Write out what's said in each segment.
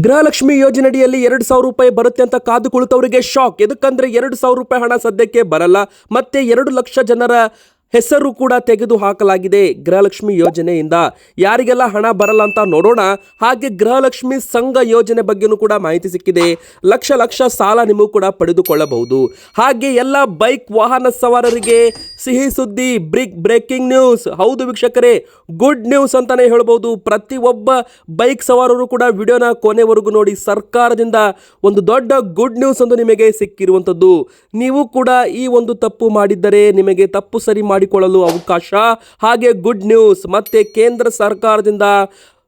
ಗೃಹಲಕ್ಷ್ಮಿ ಯೋಜನೆಯಡಿಯಲ್ಲಿ ಎರಡು ಸಾವಿರ ರೂಪಾಯಿ ಬರುತ್ತೆ ಅಂತ ಕಾದು ಕುಳಿತವರಿಗೆ ಶಾಕ್. ಎದಕ್ಕಂದ್ರೆ ಎರಡು ಸಾವಿರ ರೂಪಾಯಿ ಹಣ ಸದ್ಯಕ್ಕೆ ಬರಲ್ಲ. ಮತ್ತೆ ಎರಡು ಲಕ್ಷ ಜನರ ಹೆಸರು ಕೂಡ ತೆಗೆದು ಹಾಕಲಾಗಿದೆ ಗೃಹಲಕ್ಷ್ಮಿ ಯೋಜನೆಯಿಂದ ಯಾರಿಗೆಲ್ಲ ಹಣ ಬರಲ್ಲ ಅಂತ ನೋಡೋಣ. ಹಾಗೆ ಗೃಹಲಕ್ಷ್ಮಿ ಸಂಘ ಯೋಜನೆ ಬಗ್ಗೆನೂ ಕೂಡ ಮಾಹಿತಿ ಸಿಕ್ಕಿದೆ. ಲಕ್ಷ ಲಕ್ಷ ಸಾಲ ನಿಮಗೂ ಕೂಡ ಪಡೆದುಕೊಳ್ಳಬಹುದು. ಹಾಗೆ ಎಲ್ಲ ಬೈಕ್ ವಾಹನ ಸವಾರರಿಗೆ ಸಿಹಿ ಸುದ್ದಿ, ಬ್ರಿಕ್, ಬ್ರೇಕಿಂಗ್ ನ್ಯೂಸ್. ಹೌದು ವೀಕ್ಷಕರೇ, ಗುಡ್ ನ್ಯೂಸ್ ಅಂತಾನೆ ಹೇಳ್ಬೋದು. ಪ್ರತಿಯೊಬ್ಬ ಬೈಕ್ ಸವಾರರು ಕೂಡ ವಿಡಿಯೋನ ಕೊನೆವರೆಗೂ ನೋಡಿ ಸರ್ಕಾರದಿಂದ ಒಂದು ದೊಡ್ಡ ಗುಡ್ ನ್ಯೂಸ್ ಒಂದು ನಿಮಗೆ ಸಿಕ್ಕಿರುವಂಥದ್ದು ನೀವು ಕೂಡ ಈ ಒಂದು ತಪ್ಪು ಮಾಡಿದ್ದರೆ ನಿಮಗೆ ತಪ್ಪು ಸರಿ ಮಾಡಿಕೊಳ್ಳಲು ಅವಕಾಶ. ಹಾಗೆ ಗುಡ್ ನ್ಯೂಸ್ ಮತ್ತೆ ಕೇಂದ್ರ ಸರ್ಕಾರದಿಂದ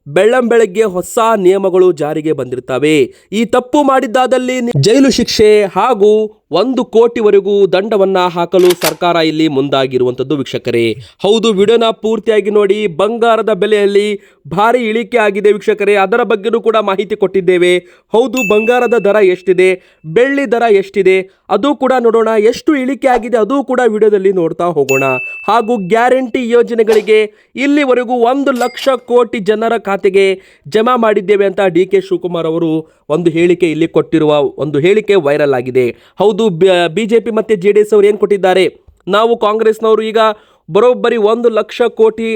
ಬೆಳ್ಳಂ ಬೆಳಗ್ಗೆ ಹೊಸ ನಿಯಮಗಳು ಜಾರಿಗೆ ಬಂದಿರ್ತವೆ ಈ ತಪ್ಪು ಮಾಡಿದ್ದಾದಲ್ಲಿ ಜೈಲು ಶಿಕ್ಷೆ ಹಾಗೂ ಒಂದು ಕೋಟಿವರೆಗೂ ದಂಡವನ್ನ ಹಾಕಲು ಸರ್ಕಾರ ಇಲ್ಲಿ ಮುಂದಾಗಿರುವಂಥದ್ದು ವೀಕ್ಷಕರೇ. ಹೌದು, ವಿಡಿಯೋನ ಪೂರ್ತಿಯಾಗಿ ನೋಡಿ, ಬಂಗಾರದ ಬೆಲೆಯಲ್ಲಿ ಭಾರಿ ಇಳಿಕೆ ಆಗಿದೆ ವೀಕ್ಷಕರೇ. ಅದರ ಬಗ್ಗೆನೂ ಕೂಡ ಮಾಹಿತಿ ಕೊಟ್ಟಿದ್ದೇವೆ. ಹೌದು, ಬಂಗಾರದ ದರ ಎಷ್ಟಿದೆ, ಬೆಳ್ಳಿ ದರ ಎಷ್ಟಿದೆ, ಅದು ಕೂಡ ನೋಡೋಣ. ಎಷ್ಟು ಇಳಿಕೆ ಆಗಿದೆ ಅದು ಕೂಡ ವಿಡಿಯೋದಲ್ಲಿ ನೋಡ್ತಾ ಹೋಗೋಣ. ಹಾಗೂ ಗ್ಯಾರಂಟಿ ಯೋಜನೆಗಳಿಗೆ ಇಲ್ಲಿವರೆಗೂ ಒಂದು ಲಕ್ಷ ಕೋಟಿ ಜನರ ಖಾತೆಗೆ ಜಮಾ ಮಾಡಿದ್ದೇವೆ ಅಂತ ಡಿ ಕೆ ಶಿವಕುಮಾರ್ ಅವರು ಒಂದು ಹೇಳಿಕೆ ಇಲ್ಲಿ ಕೊಟ್ಟಿರುವ, ಒಂದು ಹೇಳಿಕೆ ವೈರಲ್ ಆಗಿದೆ. ಹೌದು ಬಿಜೆಪಿ ಬಿ ಜೆ ಪಿ ಮತ್ತು ಜೆ ಡಿ ಎಸ್ ಅವರು ಏನು ಕೊಟ್ಟಿದ್ದಾರೆ? ನಾವು ಕಾಂಗ್ರೆಸ್ನವರು ಈಗ ಬರೋಬ್ಬರಿ ಒಂದು ಲಕ್ಷ ಕೋಟಿ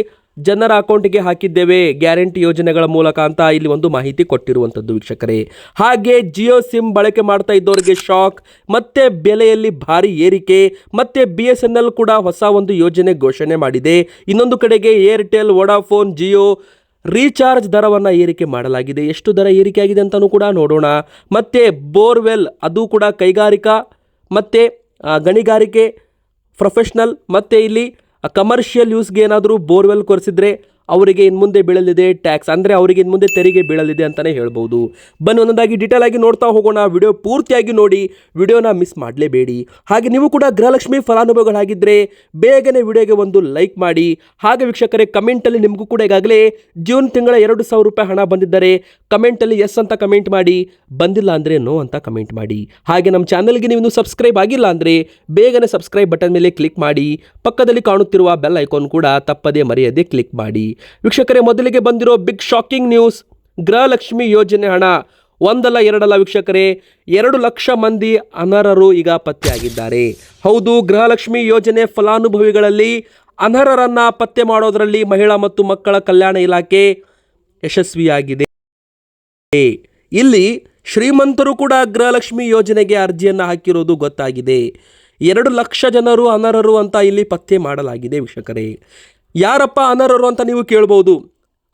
ಜನರ ಅಕೌಂಟಿಗೆ ಹಾಕಿದ್ದೇವೆ. ಗ್ಯಾರಂಟಿ ಯೋಜನೆಗಳ ಮೂಲಕ ಅಂತ ಇಲ್ಲಿ ಒಂದು ಮಾಹಿತಿ ಕೊಟ್ಟಿರುವಂಥದ್ದು ವೀಕ್ಷಕರೇ. ಹಾಗೆ ಜಿಯೋ ಸಿಮ್ ಬಳಕೆ ಮಾಡ್ತಾ ಇದ್ದವರಿಗೆ ಶಾಕ್, ಮತ್ತೆ ಬೆಲೆಯಲ್ಲಿ ಭಾರಿ ಏರಿಕೆ, ಮತ್ತೆ ಬಿ ಎಸ್ ಎನ್ ಎಲ್ ಕೂಡ ಹೊಸ ಒಂದು ಯೋಜನೆ ಘೋಷಣೆ ಮಾಡಿದೆ. ಇನ್ನೊಂದು ಕಡೆಗೆ ಏರ್ಟೆಲ್, ವೊಡಾಫೋನ್, ಜಿಯೋ ರೀಚಾರ್ಜ್ ದರವನ್ನು ಏರಿಕೆ ಮಾಡಲಾಗಿದೆ. ಎಷ್ಟು ದರ ಏರಿಕೆ ಆಗಿದೆ ಅಂತಲೂ ಕೂಡ ನೋಡೋಣ. ಮತ್ತು ಬೋರ್ವೆಲ್, ಅದು ಕೂಡ ಕೈಗಾರಿಕಾ, ಮತ್ತು ಗಣಿಗಾರಿಕೆ, ಪ್ರೊಫೆಷ್ನಲ್, ಮತ್ತು ಇಲ್ಲಿ ಕಮರ್ಷಿಯಲ್ ಯೂಸ್ಗೆ ಏನಾದರೂ ಬೋರ್ವೆಲ್ ಕೊರೆಸಿದ್ರೆ ಅವರಿಗೆ ಇನ್ನು ಮುಂದೆ ಬೀಳಲಿದೆ ಟ್ಯಾಕ್ಸ್ ಅಂದರೆ ಅವರಿಗೆ ಇನ್ನು ಮುಂದೆ ತೆರಿಗೆ ಬೀಳಲಿದೆ ಅಂತಲೇ ಹೇಳ್ಬೋದು. ಬನ್ನಿ ಒಂದೊಂದಾಗಿ ಡೀಟೇಲ್ ಆಗಿ ನೋಡ್ತಾ ಹೋಗೋಣ. ವಿಡಿಯೋ ಪೂರ್ತಿಯಾಗಿ ನೋಡಿ. ವಿಡಿಯೋನ ಮಿಸ್ ಮಾಡಲೇಬೇಡಿ. ಹಾಗೆ ನೀವು ಕೂಡ ಗೃಹಲಕ್ಷ್ಮಿ ಫಲಾನುಭವಿಗಳಾಗಿದ್ದರೆ ಬೇಗನೆ ವಿಡಿಯೋಗೆ ಒಂದು ಲೈಕ್ ಮಾಡಿ. ಹಾಗೆ ವೀಕ್ಷಕರೇ ಕಮೆಂಟಲ್ಲಿ ನಿಮಗೂ ಕೂಡ ಈಗಾಗಲೇ ಜೂನ್ ತಿಂಗಳ ಎರಡು ಸಾವಿರ ರೂಪಾಯಿ ಹಣ ಬಂದಿದ್ದರೆ ಕಮೆಂಟಲ್ಲಿ ಎಸ್ ಅಂತ ಕಮೆಂಟ್ ಮಾಡಿ. ಬಂದಿಲ್ಲ ಅಂದರೆ ನೋ ಅಂತ ಕಮೆಂಟ್ ಮಾಡಿ. ಹಾಗೆ ನಮ್ಮ ಚಾನಲ್ಗೆ ನೀವು ಸಬ್ಸ್ಕ್ರೈಬ್ ಆಗಿಲ್ಲ ಅಂದರೆ ಬೇಗನೆ ಸಬ್ಸ್ಕ್ರೈಬ್ ಬಟನ್ ಮೇಲೆ ಕ್ಲಿಕ್ ಮಾಡಿ. ಪಕ್ಕದಲ್ಲಿ ಕಾಣುತ್ತಿರುವ ಬೆಲ್ ಐಕಾನ್ ಕೂಡ ತಪ್ಪದೇ ಮರೆಯದೆ ಕ್ಲಿಕ್ ಮಾಡಿ. ವೀಕ್ಷಕರೇ, ಮೊದಲಿಗೆ ಬಂದಿರೋ ಬಿಗ್ ಶಾಕಿಂಗ್ ನ್ಯೂಸ್ ಗೃಹಲಕ್ಷ್ಮಿ ಯೋಜನೆ ಹಣ. ಒಂದಲ್ಲ, ಎರಡಲ್ಲ ವೀಕ್ಷಕರೇ, ಎರಡು ಲಕ್ಷ ಮಂದಿ ಅನರ್ಹರು ಈಗ ಪತ್ತೆಯಾಗಿದ್ದಾರೆ. ಹೌದು, ಗೃಹಲಕ್ಷ್ಮಿ ಯೋಜನೆ ಫಲಾನುಭವಿಗಳಲ್ಲಿ ಅನರ್ಹರನ್ನು ಪತ್ತೆ ಮಾಡೋದರಲ್ಲಿ ಮಹಿಳಾ ಮತ್ತು ಮಕ್ಕಳ ಕಲ್ಯಾಣ ಇಲಾಖೆ ಯಶಸ್ವಿಯಾಗಿದೆ. ಇಲ್ಲಿ ಶ್ರೀಮಂತರು ಕೂಡ ಗೃಹಲಕ್ಷ್ಮಿ ಯೋಜನೆಗೆ ಅರ್ಜಿಯನ್ನು ಹಾಕಿರೋದು ಗೊತ್ತಾಗಿದೆ. ಎರಡು ಲಕ್ಷ ಜನರು ಅನರ್ಹರು ಅಂತ ಇಲ್ಲಿ ಪತ್ತೆ ಮಾಡಲಾಗಿದೆ ವೀಕ್ಷಕರೇ. ಯಾರಪ್ಪ ಅನರ್ಹರು ಅಂತ ನೀವು ಕೇಳ್ಬೋದು.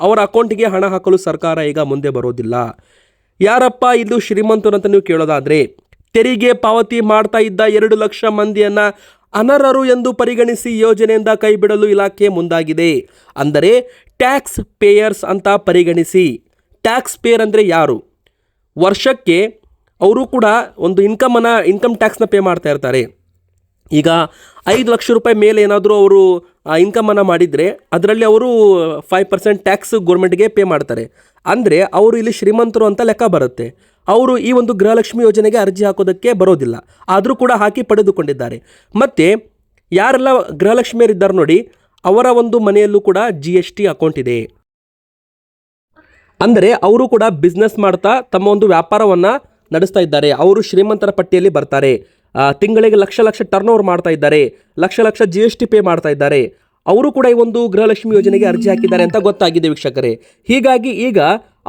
ಅವರ ಅಕೌಂಟಿಗೆ ಹಣ ಹಾಕಲು ಸರ್ಕಾರ ಈಗ ಮುಂದೆ ಬರೋದಿಲ್ಲ. ಯಾರಪ್ಪ ಇದು ಶ್ರೀಮಂತರು ಅಂತ ನೀವು ಕೇಳೋದಾದರೆ, ತೆರಿಗೆ ಪಾವತಿ ಮಾಡ್ತಾ ಇದ್ದ ಎರಡು ಲಕ್ಷ ಮಂದಿಯನ್ನು ಅನರ್ಹರು ಎಂದು ಪರಿಗಣಿಸಿ ಯೋಜನೆಯಿಂದ ಕೈಬಿಡಲು ಇಲಾಖೆ ಮುಂದಾಗಿದೆ. ಅಂದರೆ ಟ್ಯಾಕ್ಸ್ ಪೇಯರ್ಸ್ ಅಂತ ಪರಿಗಣಿಸಿ. ಟ್ಯಾಕ್ಸ್ ಪೇಯರ್ ಅಂದರೆ ಯಾರು? ವರ್ಷಕ್ಕೆ ಅವರು ಕೂಡ ಒಂದು ಇನ್ಕಮನ್ನು ಇನ್ಕಮ್ ಟ್ಯಾಕ್ಸ್ನ ಪೇ ಮಾಡ್ತಾ ಇರ್ತಾರೆ. ಈಗ ಐದು ಲಕ್ಷ ರೂಪಾಯಿ ಮೇಲೆ ಏನಾದರೂ ಅವರು ಇನ್ಕಮನ್ನು ಮಾಡಿದರೆ ಅದರಲ್ಲಿ ಅವರು ಫೈವ್ ಪರ್ಸೆಂಟ್ ಟ್ಯಾಕ್ಸ್ ಗೌರ್ಮೆಂಟ್ಗೆ ಪೇ ಮಾಡ್ತಾರೆ. ಅಂದರೆ ಅವರು ಇಲ್ಲಿ ಶ್ರೀಮಂತರು ಅಂತ ಲೆಕ್ಕ ಬರುತ್ತೆ. ಅವರು ಈ ಒಂದು ಗೃಹಲಕ್ಷ್ಮಿ ಯೋಜನೆಗೆ ಅರ್ಜಿ ಹಾಕೋದಕ್ಕೆ ಬರೋದಿಲ್ಲ. ಆದರೂ ಕೂಡ ಹಾಕಿ ಪಡೆದುಕೊಂಡಿದ್ದಾರೆ. ಮತ್ತು ಯಾರೆಲ್ಲ ಗೃಹಲಕ್ಷ್ಮಿಯರಿದ್ದಾರೆ ನೋಡಿ, ಅವರ ಒಂದು ಮನೆಯಲ್ಲೂ ಕೂಡ ಜಿ ಎಸ್ ಟಿ ಅಕೌಂಟ್ ಇದೆ. ಅಂದರೆ ಅವರು ಕೂಡ ಬಿಸ್ನೆಸ್ ಮಾಡ್ತಾ ತಮ್ಮ ಒಂದು ವ್ಯಾಪಾರವನ್ನು ನಡೆಸ್ತಾ ಇದ್ದಾರೆ. ಅವರು ಶ್ರೀಮಂತರ ಪಟ್ಟಿಯಲ್ಲಿ ಬರ್ತಾರೆ. ತಿಂಗಳಿಗೆ ಲಕ್ಷ ಲಕ್ಷ ಟರ್ನ್ ಓವರ್ ಮಾಡ್ತಾ ಇದ್ದಾರೆ. Lakh lakh G S T pay ಮಾಡ್ತಾ ಇದ್ದಾರೆ. ಅವರು ಕೂಡ ಈ ಒಂದು ಗೃಹಲಕ್ಷ್ಮಿ ಯೋಜನೆಗೆ ಅರ್ಜಿ ಹಾಕಿದ್ದಾರೆ ಅಂತ ಗೊತ್ತಾಗಿದೆ ವೀಕ್ಷಕರೇ. ಹೀಗಾಗಿ ಈಗ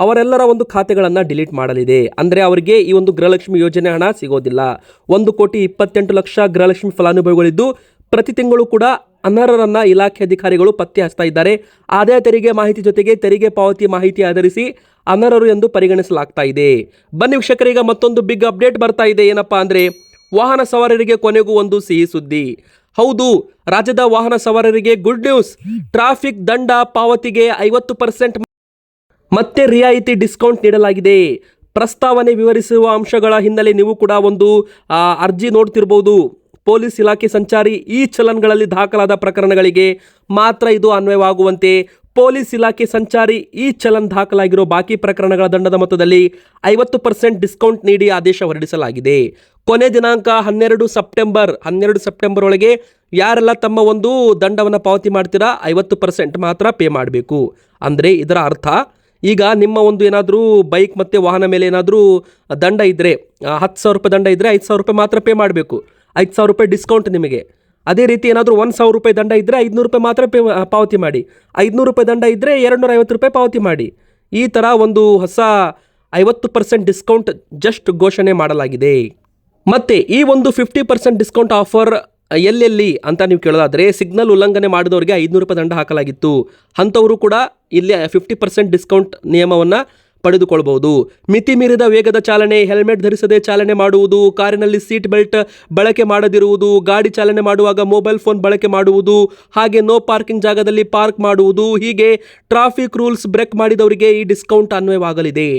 ಅವರೆಲ್ಲರ ಒಂದು ಖಾತೆಗಳನ್ನು ಡಿಲೀಟ್ ಮಾಡಲಿದೆ. ಅಂದರೆ ಅವರಿಗೆ ಈ ಒಂದು ಗೃಹಲಕ್ಷ್ಮಿ ಯೋಜನೆ ಹಣ ಸಿಗೋದಿಲ್ಲ. ಒಂದು ಕೋಟಿ ಇಪ್ಪತ್ತೆಂಟು ಲಕ್ಷ ಗೃಹಲಕ್ಷ್ಮಿ ಫಲಾನುಭವಿಗಳಿದ್ದು ಪ್ರತಿ ತಿಂಗಳು ಕೂಡ ಅನರ್ಹರನ್ನ ಇಲಾಖೆ ಅಧಿಕಾರಿಗಳು ಪತ್ತೆ ಹಚ್ತಾ ಇದ್ದಾರೆ. ಆದಾಯ ತೆರಿಗೆ ಮಾಹಿತಿ ಜೊತೆಗೆ ತೆರಿಗೆ ಪಾವತಿ ಮಾಹಿತಿ ಆಧರಿಸಿ ಅನರ್ಹರು ಎಂದು ಪರಿಗಣಿಸಲಾಗ್ತಾ ಇದೆ. ಬನ್ನಿ ವೀಕ್ಷಕರೀಗ ಮತ್ತೊಂದು ಬಿಗ್ ಅಪ್ಡೇಟ್ ಬರ್ತಾ ಇದೆ. ಏನಪ್ಪಾ ಅಂದ್ರೆ ವಾಹನ ಸವಾರರಿಗೆ ಕೊನೆಗೂ ಒಂದು ಸಿಹಿ ಸುದ್ದಿ. ಹೌದು, ರಾಜ್ಯದ ವಾಹನ ಸವಾರರಿಗೆ ಗುಡ್ ನ್ಯೂಸ್. ಟ್ರಾಫಿಕ್ ದಂಡ ಪಾವತಿಗೆ ಐವತ್ತು ಪರ್ಸೆಂಟ್ ಮತ್ತೆ ರಿಯಾಯಿತಿ ಡಿಸ್ಕೌಂಟ್ ನೀಡಲಾಗಿದೆ. ಪ್ರಸ್ತಾವನೆ ವಿವರಿಸುವ ಅಂಶಗಳ ಹಿನ್ನೆಲೆ ನೀವು ಕೂಡ ಒಂದು ಅರ್ಜಿ ನೋಡ್ತಿರ್ಬೋದು. ಪೊಲೀಸ್ ಇಲಾಖೆ ಸಂಚಾರಿ ಈ ಚಲನ್ಗಳಲ್ಲಿ ದಾಖಲಾದ ಪ್ರಕರಣಗಳಿಗೆ ಮಾತ್ರ ಇದು ಅನ್ವಯವಾಗುವಂತೆ ಪೊಲೀಸ್ ಇಲಾಖೆ ಸಂಚಾರಿ ಈ ಚಲನ್ ದಾಖಲಾಗಿರೋ ಬಾಕಿ ಪ್ರಕರಣಗಳ ದಂಡದ ಮೊತ್ತದಲ್ಲಿ ಐವತ್ತು ಪರ್ಸೆಂಟ್ ಡಿಸ್ಕೌಂಟ್ ನೀಡಿ ಆದೇಶ ಹೊರಡಿಸಲಾಗಿದೆ. ಕೊನೆ ದಿನಾಂಕ ಹನ್ನೆರಡು ಸೆಪ್ಟೆಂಬರ್ ಹನ್ನೆರಡು ಸೆಪ್ಟೆಂಬರ್ ಒಳಗೆ ಯಾರೆಲ್ಲ ತಮ್ಮ ಒಂದು ದಂಡವನ್ನು ಪಾವತಿ ಮಾಡ್ತೀರಾ, ಐವತ್ತು ಪರ್ಸೆಂಟ್ ಮಾತ್ರ ಪೇ ಮಾಡಬೇಕು. ಅಂದರೆ ಇದರ ಅರ್ಥ, ಈಗ ನಿಮ್ಮ ಒಂದು ಏನಾದರೂ ಬೈಕ್ ಮತ್ತು ವಾಹನ ಮೇಲೆ ಏನಾದರೂ ದಂಡ ಇದ್ದರೆ ಹತ್ತು ಸಾವಿರ ರೂಪಾಯಿ ದಂಡ ಇದ್ದರೆ ಐದು ಸಾವಿರ ರೂಪಾಯಿ ಮಾತ್ರ ಪೇ ಮಾಡಬೇಕು. ಐದು ಸಾವಿರ ರೂಪಾಯಿ ಡಿಸ್ಕೌಂಟ್ ನಿಮಗೆ. ಅದೇ ರೀತಿ ಏನಾದರೂ ಒಂದು ಸಾವಿರ ರೂಪಾಯಿ ದಂಡ ಇದ್ದರೆ ಐದುನೂರು ರೂಪಾಯಿ ಮಾತ್ರ ಪೇ ಪಾವತಿ ಮಾಡಿ. ಐದುನೂರು ರೂಪಾಯಿ ದಂಡ ಇದ್ದರೆ ಎರಡು ಐವತ್ತು ರೂಪಾಯಿ ಪಾವತಿ ಮಾಡಿ. ಈ ಥರ ಒಂದು ಹೊಸ ಐವತ್ತು ಪರ್ಸೆಂಟ್ ಡಿಸ್ಕೌಂಟ್ ಜಸ್ಟ್ ಘೋಷಣೆ ಮಾಡಲಾಗಿದೆ. ಮತ್ತೆ ಈ ಒಂದು ಫಿಫ್ಟಿ ಪರ್ಸೆಂಟ್ ಡಿಸ್ಕೌಂಟ್ ಆಫರ್ ಎಲ್ಲೆಲ್ಲಿ ಅಂತ ನೀವು ಕೇಳೋದಾದರೆ ಸಿಗ್ನಲ್ ಉಲ್ಲಂಘನೆ ಮಾಡಿದವರಿಗೆ ಐದುನೂರು ರೂಪಾಯಿ ದಂಡ ಹಾಕಲಾಗಿತ್ತು. ಅಂಥವರು ಕೂಡ ಇಲ್ಲಿ ಫಿಫ್ಟಿ ಪರ್ಸೆಂಟ್ ಡಿಸ್ಕೌಂಟ್ ನಿಯಮವನ್ನು ಪಡೆದುಕೊಳ್ಬಹುದು. ಮಿತಿ ಮೀರಿದ ವೇಗದ ಚಾಲನೆ, ಹೆಲ್ಮೆಟ್ ಧರಿಸದೆ ಚಾಲನೆ ಮಾಡುವುದು, ಕಾರಿನಲ್ಲಿ ಸೀಟ್ ಬೆಲ್ಟ್ ಬಳಕೆ ಮಾಡದಿರುವುದು, ಗಾಡಿ ಚಾಲನೆ ಮಾಡುವಾಗ ಮೊಬೈಲ್ ಫೋನ್ ಬಳಕೆ ಮಾಡುವುದು, ಹಾಗೆ ನೋ ಪಾರ್ಕಿಂಗ್ ಜಾಗದಲ್ಲಿ ಪಾರ್ಕ್ ಮಾಡುವುದು, ಹೀಗೆ ಟ್ರಾಫಿಕ್ ರೂಲ್ಸ್ ಬ್ರೇಕ್ ಮಾಡಿದವರಿಗೆ ಈ ಡಿಸ್ಕೌಂಟ್ ಅನ್ವಯವಾಗಲಿದೆ.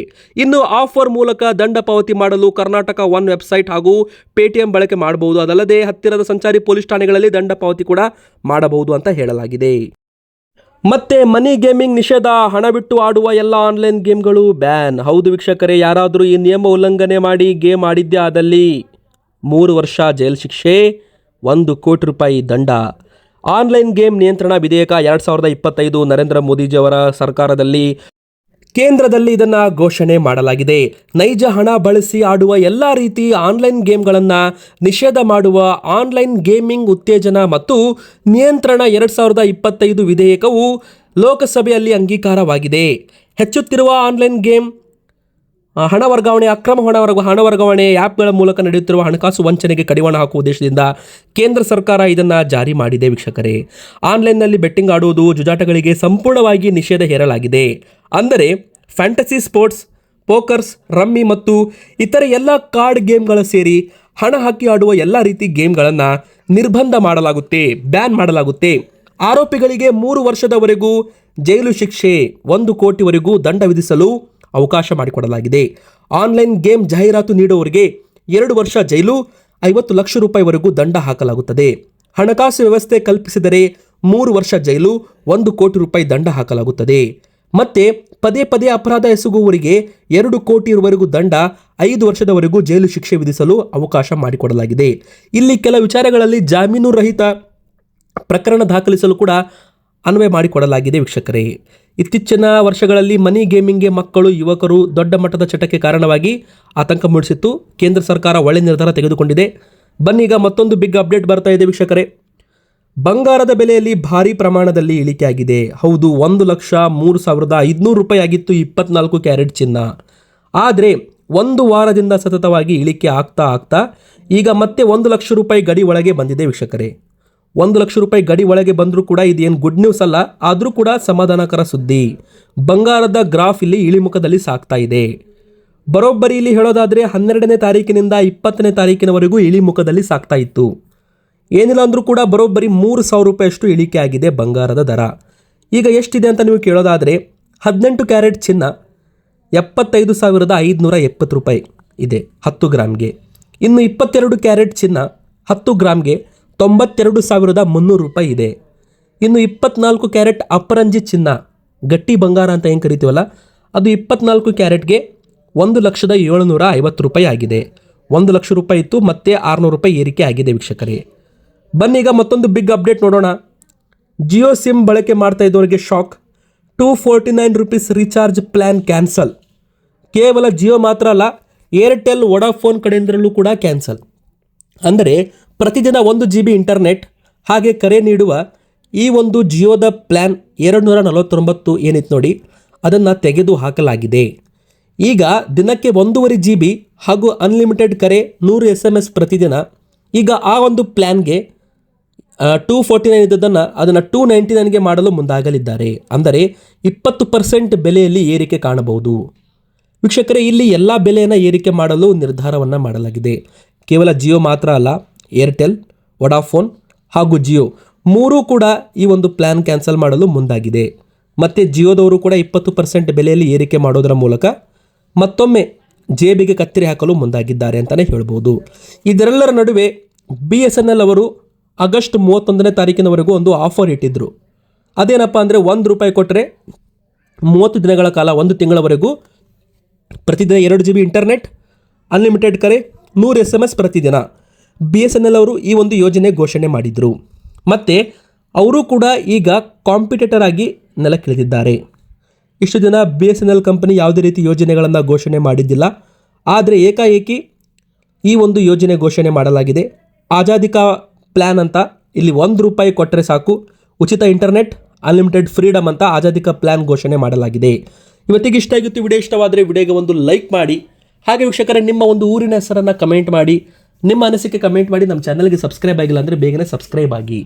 ಇನ್ನು ಆಫರ್ ಮೂಲಕ ದಂಡ ಪಾವತಿ ಮಾಡಲು ಕರ್ನಾಟಕ ಒನ್ ವೆಬ್ಸೈಟ್ ಹಾಗೂ ಪೇಟಿಎಂ ಬಳಕೆ ಮಾಡಬಹುದು. ಅದಲ್ಲದೆ ಹತ್ತಿರದ ಸಂಚಾರಿ ಪೊಲೀಸ್ ಠಾಣೆಗಳಲ್ಲಿ ದಂಡ ಪಾವತಿ ಕೂಡ ಮಾಡಬಹುದು ಅಂತ ಹೇಳಲಾಗಿದೆ. ಮತ್ತೆ ಮನಿ ಗೇಮಿಂಗ್ ನಿಷೇಧ, ಹಣ ಬಿಟ್ಟು ಆಡುವ ಎಲ್ಲ ಆನ್ಲೈನ್ ಗೇಮ್ಗಳು ಬ್ಯಾನ್. ಹೌದು ವೀಕ್ಷಕರೇ, ಯಾರಾದರೂ ಈ ನಿಯಮ ಉಲ್ಲಂಘನೆ ಮಾಡಿ ಗೇಮ್ ಆಡಿದ್ದೇ ಆದಲ್ಲಿ? ಮೂರು ವರ್ಷ ಜೈಲು ಶಿಕ್ಷೆ, ಒಂದು ಕೋಟಿ ರೂಪಾಯಿ ದಂಡ. ಆನ್ಲೈನ್ ಗೇಮ್ ನಿಯಂತ್ರಣ ವಿಧೇಯಕ ಎರಡು ಸಾವಿರದ ಇಪ್ಪತ್ತೈದು ನರೇಂದ್ರ ಮೋದಿಜಿಯವರ ಸರ್ಕಾರದಲ್ಲಿ ಕೇಂದ್ರದಲ್ಲಿ ಇದನ್ನ ಘೋಷಣೆ ಮಾಡಲಾಗಿದೆ. ನೈಜ ಹಣ ಬಳಸಿ ಆಡುವ ಎಲ್ಲ ರೀತಿ ಆನ್ಲೈನ್ ಗೇಮ್ಗಳನ್ನು ನಿಷೇಧ ಮಾಡುವ ಆನ್ಲೈನ್ ಗೇಮಿಂಗ್ ಉತ್ತೇಜನ ಮತ್ತು ನಿಯಂತ್ರಣ ಎರಡು ಸಾವಿರದ ಇಪ್ಪತ್ತೈದು ವಿಧೇಯಕವು ಲೋಕಸಭೆಯಲ್ಲಿ ಅಂಗೀಕಾರವಾಗಿದೆ. ಹೆಚ್ಚುತ್ತಿರುವ ಆನ್ಲೈನ್ ಗೇಮ್ ಹಣ ವರ್ಗಾವಣೆ, ಅಕ್ರಮ ಹಣ ವರ್ಗ, ಹಣ ವರ್ಗಾವಣೆ ಆ್ಯಪ್ಗಳ ಮೂಲಕ ನಡೆಯುತ್ತಿರುವ ಹಣಕಾಸು ವಂಚನೆಗೆ ಕಡಿವಾಣ ಹಾಕುವ ಉದ್ದೇಶದಿಂದ ಕೇಂದ್ರ ಸರ್ಕಾರ ಇದನ್ನು ಜಾರಿ ಮಾಡಿದೆ ವೀಕ್ಷಕರೇ. ಆನ್ಲೈನ್ನಲ್ಲಿ ಬೆಟ್ಟಿಂಗ್ ಆಡುವುದು, ಜುಜಾಟಗಳಿಗೆ ಸಂಪೂರ್ಣವಾಗಿ ನಿಷೇಧ ಹೇರಲಾಗಿದೆ. ಅಂದರೆ ಫ್ಯಾಂಟಸಿ ಸ್ಪೋರ್ಟ್ಸ್, ಪೋಕರ್ಸ್, ರಮ್ಮಿ ಮತ್ತು ಇತರೆ ಎಲ್ಲ ಕಾರ್ಡ್ ಗೇಮ್ಗಳ ಸೇರಿ ಹಣ ಹಾಕಿ ಆಡುವ ಎಲ್ಲ ರೀತಿ ಗೇಮ್ಗಳನ್ನು ನಿರ್ಬಂಧ ಮಾಡಲಾಗುತ್ತೆ, ಬ್ಯಾನ್ ಮಾಡಲಾಗುತ್ತೆ. ಆರೋಪಿಗಳಿಗೆ ಮೂರು ವರ್ಷದವರೆಗೂ ಜೈಲು ಶಿಕ್ಷೆ, ಒಂದು ಕೋಟಿವರೆಗೂ ದಂಡ ವಿಧಿಸಲು ಅವಕಾಶ ಮಾಡಿಕೊಡಲಾಗಿದೆ. ಆನ್ಲೈನ್ ಗೇಮ್ ಜಾಹೀರಾತು ನೀಡುವವರಿಗೆ ಎರಡು ವರ್ಷ ಜೈಲು, ಐವತ್ತು ಲಕ್ಷ ರೂಪಾಯಿವರೆಗೂ ದಂಡ ಹಾಕಲಾಗುತ್ತದೆ. ಹಣಕಾಸು ವ್ಯವಸ್ಥೆ ಕಲ್ಪಿಸಿದರೆ ಮೂರು ವರ್ಷ ಜೈಲು, ಒಂದು ಕೋಟಿ ರೂಪಾಯಿ ದಂಡ ಹಾಕಲಾಗುತ್ತದೆ. ಮತ್ತೆ ಪದೇ ಪದೇ ಅಪರಾಧ ಎಸಗುವವರಿಗೆ ಎರಡು ಕೋಟಿವರೆಗೂ ದಂಡ, ಐದು ವರ್ಷದವರೆಗೂ ಜೈಲು ಶಿಕ್ಷೆ ವಿಧಿಸಲು ಅವಕಾಶ ಮಾಡಿಕೊಡಲಾಗಿದೆ. ಇಲ್ಲಿ ಕೆಲ ವಿಚಾರಗಳಲ್ಲಿ ಜಾಮೀನು ರಹಿತ ಪ್ರಕರಣ ದಾಖಲಿಸಲು ಕೂಡ ಅನ್ವಯ ಮಾಡಿಕೊಡಲಾಗಿದೆ ವೀಕ್ಷಕರೇ. ಇತ್ತೀಚಿನ ವರ್ಷಗಳಲ್ಲಿ ಮನಿ ಗೇಮಿಂಗ್ಗೆ ಮಕ್ಕಳು, ಯುವಕರು ದೊಡ್ಡ ಮಟ್ಟದ ಚಟಕ್ಕೆ ಕಾರಣವಾಗಿ ಆತಂಕ ಮೂಡಿಸಿತ್ತು. ಕೇಂದ್ರ ಸರ್ಕಾರ ಒಳ್ಳೆ ನಿರ್ಧಾರ ತೆಗೆದುಕೊಂಡಿದೆ. ಬನ್ನೀಗ ಮತ್ತೊಂದು ಬಿಗ್ ಅಪ್ಡೇಟ್ ಬರ್ತಾ ಇದೆ ವೀಕ್ಷಕರೇ. ಬಂಗಾರದ ಬೆಲೆಯಲ್ಲಿ ಭಾರಿ ಪ್ರಮಾಣದಲ್ಲಿ ಇಳಿಕೆಯಾಗಿದೆ. ಹೌದು, ಒಂದು ಲಕ್ಷ ಮೂರು ಸಾವಿರದ ಐದುನೂರು ರೂಪಾಯಿ ಆಗಿತ್ತು ಇಪ್ಪತ್ನಾಲ್ಕು ಕ್ಯಾರೆಟ್ ಚಿನ್ನ. ಆದರೆ, ಒಂದು ವಾರದಿಂದ ಸತತವಾಗಿ ಇಳಿಕೆ ಆಗ್ತಾ ಆಗ್ತಾ, ಈಗ ಮತ್ತೆ ಒಂದು ಲಕ್ಷ ರೂಪಾಯಿ ಗಡಿ ಒಳಗೆ ಬಂದಿದೆ ವೀಕ್ಷಕರೇ. ಒಂದು ಲಕ್ಷ ರೂಪಾಯಿ ಗಡಿ ಒಳಗೆ ಬಂದರೂ ಕೂಡ ಇದೇನು ಗುಡ್ ನ್ಯೂಸ್ ಅಲ್ಲ, ಆದರೂ ಕೂಡ ಸಮಾಧಾನಕರ ಸುದ್ದಿ. ಬಂಗಾರದ ಗ್ರಾಫ್ ಇಲ್ಲಿ ಇಳಿಮುಖದಲ್ಲಿ ಸಾಕ್ತಾ ಇದೆ. ಬರೋಬ್ಬರಿ ಇಲ್ಲಿ ಹೇಳೋದಾದರೆ ಹನ್ನೆರಡನೇ ತಾರೀಕಿನಿಂದ ಇಪ್ಪತ್ತನೇ ತಾರೀಕಿನವರೆಗೂ ಇಳಿಮುಖದಲ್ಲಿ ಸಾಗ್ತಾ ಇತ್ತು. ಏನಿಲ್ಲ ಅಂದರೂ ಕೂಡ ಬರೋಬ್ಬರಿ ಮೂರು ಸಾವಿರ ರೂಪಾಯಿಯಷ್ಟು ಇಳಿಕೆ ಆಗಿದೆ ಬಂಗಾರದ ದರ. ಈಗ ಎಷ್ಟಿದೆ ಅಂತ ನೀವು ಕೇಳೋದಾದರೆ ಹದಿನೆಂಟು ಕ್ಯಾರೆಟ್ ಚಿನ್ನ ಎಪ್ಪತ್ತೈದು ಸಾವಿರದ ಐದುನೂರ ಎಪ್ಪತ್ತು ರೂಪಾಯಿ ಇದೆ ಹತ್ತು ಗ್ರಾಮ್ಗೆ. ಇನ್ನು ಇಪ್ಪತ್ತೆರಡು ಕ್ಯಾರೆಟ್ ಚಿನ್ನ ಹತ್ತು ಗ್ರಾಮ್ಗೆ ತೊಂಬತ್ತೆರಡು ಸಾವಿರದ ಮುನ್ನೂರು ರೂಪಾಯಿ ಇದೆ. ಇನ್ನು ಇಪ್ಪತ್ನಾಲ್ಕು ಕ್ಯಾರೆಟ್ ಅಪರಂಜಿ ಚಿನ್ನ ಗಟ್ಟಿ ಬಂಗಾರ ಅಂತ ಏನು ಕರಿತೀವಲ್ಲ, ಅದು ಇಪ್ಪತ್ನಾಲ್ಕು ಕ್ಯಾರೆಟ್ಗೆ ಒಂದು ಲಕ್ಷದ ಏಳುನೂರ ಐವತ್ತು ರೂಪಾಯಿ ಆಗಿದೆ. ಒಂದು ಲಕ್ಷ ರೂಪಾಯಿ ಇತ್ತು, ಮತ್ತೆ ಆರುನೂರು ರೂಪಾಯಿ ಏರಿಕೆ ಆಗಿದೆ ವೀಕ್ಷಕರೇ. ಬನ್ನೀಗ ಮತ್ತೊಂದು ಬಿಗ್ ಅಪ್ಡೇಟ್ ನೋಡೋಣ. ಜಿಯೋ ಸಿಮ್ ಬಳಕೆ ಮಾಡ್ತಾ ಇದ್ದವರಿಗೆ shock two forty nine rupees recharge plan cancel ಕೇವಲ ಜಿಯೋ ಮಾತ್ರ ಅಲ್ಲ ಏರ್ಟೆಲ್ ವೊಡಾಫೋನ್ ಕಡೆಯಿಂದಲೂ ಕೂಡ ಕ್ಯಾನ್ಸಲ್ ಅಂದರೆ ಪ್ರತಿದಿನ ಒಂದು ಜಿ ಬಿ ಇಂಟರ್ನೆಟ್ ಹಾಗೆ ಕರೆ ನೀಡುವ ಈ ಒಂದು ಜಿಯೋದ ಪ್ಲ್ಯಾನ್ ಎರಡು ನೂರ ನಲವತ್ತೊಂಬತ್ತು ಏನಿತ್ತು ನೋಡಿ, ಅದನ್ನು ತೆಗೆದು ಹಾಕಲಾಗಿದೆ. ಈಗ ದಿನಕ್ಕೆ ಒಂದೂವರೆ ಜಿ ಬಿ ಹಾಗೂ ಅನ್ಲಿಮಿಟೆಡ್ ಕರೆ ನೂರು ಎಸ್ ಎಂ ಎಸ್ ಪ್ರತಿದಿನ, ಈಗ ಆ ಒಂದು ಪ್ಲ್ಯಾನ್ಗೆ ಟೂ ಫೋರ್ಟಿ ನೈನ್ ಇದ್ದದನ್ನು ಅದನ್ನು ಟೂ ನೈಂಟಿ ನೈನ್ಗೆ ಮಾಡಲು ಮುಂದಾಗಲಿದ್ದಾರೆ. ಅಂದರೆ ಇಪ್ಪತ್ತು ಪರ್ಸೆಂಟ್ ಬೆಲೆಯಲ್ಲಿ ಏರಿಕೆ ಕಾಣಬಹುದು. ವೀಕ್ಷಕರೇ, ಇಲ್ಲಿ ಎಲ್ಲ ಬೆಲೆಯನ್ನು ಏರಿಕೆ ಮಾಡಲು ನಿರ್ಧಾರವನ್ನು ಮಾಡಲಾಗಿದೆ. ಕೇವಲ ಜಿಯೋ ಮಾತ್ರ ಅಲ್ಲ, ಏರ್ಟೆಲ್, ವಡಾಫೋನ್ ಹಾಗೂ ಜಿಯೋ ಮೂರೂ ಕೂಡ ಈ ಒಂದು ಪ್ಲ್ಯಾನ್ ಕ್ಯಾನ್ಸಲ್ ಮಾಡಲು ಮುಂದಾಗಿದೆ. ಮತ್ತು ಜಿಯೋದವರು ಕೂಡ ಇಪ್ಪತ್ತು ಪರ್ಸೆಂಟ್ ಬೆಲೆಯಲ್ಲಿ ಏರಿಕೆ ಮಾಡೋದರ ಮೂಲಕ ಮತ್ತೊಮ್ಮೆ ಜೇಬಿಗೆ ಕತ್ತರಿ ಹಾಕಲು ಮುಂದಾಗಿದ್ದಾರೆ ಅಂತಲೇ ಹೇಳ್ಬೋದು. ಇದರೆಲ್ಲರ ನಡುವೆ ಬಿ ಎಸ್ ಎನ್ ಎಲ್ ಅವರು ಆಗಸ್ಟ್ ಮೂವತ್ತೊಂದನೇ ತಾರೀಕಿನವರೆಗೂ ಒಂದು ಆಫರ್ ಇಟ್ಟಿದ್ದರು ಅದೇನಪ್ಪ ಅಂದರೆ ಒಂದು ರೂಪಾಯಿ ಕೊಟ್ಟರೆ ಮೂವತ್ತು ದಿನಗಳ ಕಾಲ, ಒಂದು ತಿಂಗಳವರೆಗೂ ಪ್ರತಿದಿನ ಎರಡು ಜಿ ಬಿ ಇಂಟರ್ನೆಟ್ ಅನ್ಲಿಮಿಟೆಡ್ ಕರೆ, ನೂರು ಎಸ್ ಎಂ ಎಸ್ ಪ್ರತಿದಿನ. ಬಿ ಎಸ್ ಎನ್ ಎಲ್ ಅವರು ಈ ಒಂದು ಯೋಜನೆ ಘೋಷಣೆ ಮಾಡಿದರು. ಮತ್ತು ಅವರು ಕೂಡ ಈಗ ಕಾಂಪಿಟೇಟರ್ ಆಗಿ ನೆಲಕ್ಕಿಳಿದಿದ್ದಾರೆ. ಇಷ್ಟು ದಿನ B S N L company ಯಾವುದೇ ರೀತಿ ಯೋಜನೆಗಳನ್ನು ಘೋಷಣೆ ಮಾಡಿದ್ದಿಲ್ಲ. ಆದರೆ ಏಕಾಏಕಿ ಈ ಒಂದು ಯೋಜನೆ ಘೋಷಣೆ ಮಾಡಲಾಗಿದೆ. ಆಜಾದಿಕಾ ಪ್ಲ್ಯಾನ್ ಅಂತ ಇಲ್ಲಿ ಒಂದು ರೂಪಾಯಿ ಕೊಟ್ಟರೆ ಸಾಕು. ಉಚಿತ ಇಂಟರ್ನೆಟ್ ಅನ್ಲಿಮಿಟೆಡ್ ಫ್ರೀಡಮ್ ಅಂತ ಆಜಾದಿಕ ಪ್ಲ್ಯಾನ್ ಘೋಷಣೆ ಮಾಡಲಾಗಿದೆ. ಇವತ್ತಿಗೆ ಇಷ್ಟ ಆಗಿತ್ತು ವಿಡಿಯೋ, ಇಷ್ಟವಾದರೆ ವಿಡಿಯೋಗೆ ಒಂದು ಲೈಕ್ ಮಾಡಿ. ಹಾಗೆ ವೀಕ್ಷಕರೇ, ನಿಮ್ಮ ಒಂದು ಊರಿನ ಹೆಸರನ್ನು ಕಮೆಂಟ್ ಮಾಡಿ. ನಿಮ್ಮ ಅನಿಸಿಕೆ ಕಮೆಂಟ್ ಮಾಡಿ. ನಮ್ಮ ಚಾನಲ್ಗೆ ಸಬ್ಸ್ಕ್ರೈಬ್ ಆಗಿಲ್ಲ ಅಂದರೆ ಬೇಗನೆ ಸಬ್ಸ್ಕ್ರೈಬ್ ಆಗಿ.